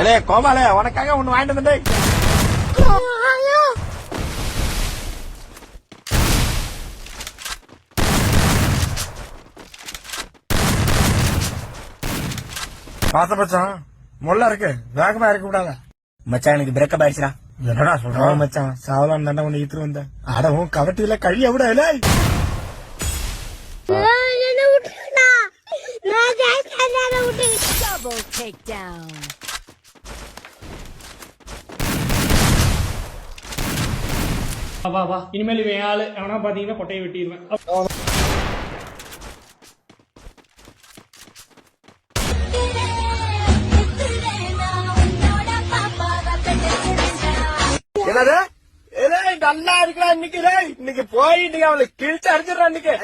அலே கோபாலே உனக்காக ஒண்ணு வாங்கிட்டு வந்துட்டே பாத்த மச்சான் முள்ள இருக்கு வேகமா இறக்க விடாத. மச்சான் எனக்கு பிரேக்கப் ஆயிடுச்சுடா. என்னடா சொல்றான் மச்சான் சாவலாம் தாண்டா உன்னை ஈத்துட்டு வந்தேன். அடவும் கவட்டில கழிய விட இல்லை double takedown. வா, வா வா. இனிமேல் இவன் ஆளு. எவனா பாத்தீங்கன்னா கொட்டையை வெட்டிடுவேன். என்னது? நல்லா இருக்கிறா இன்னைக்கு. இன்னைக்கு போயிட்டு அவளை கிழிச்சு அடிச்சிடறான் இன்னைக்கு.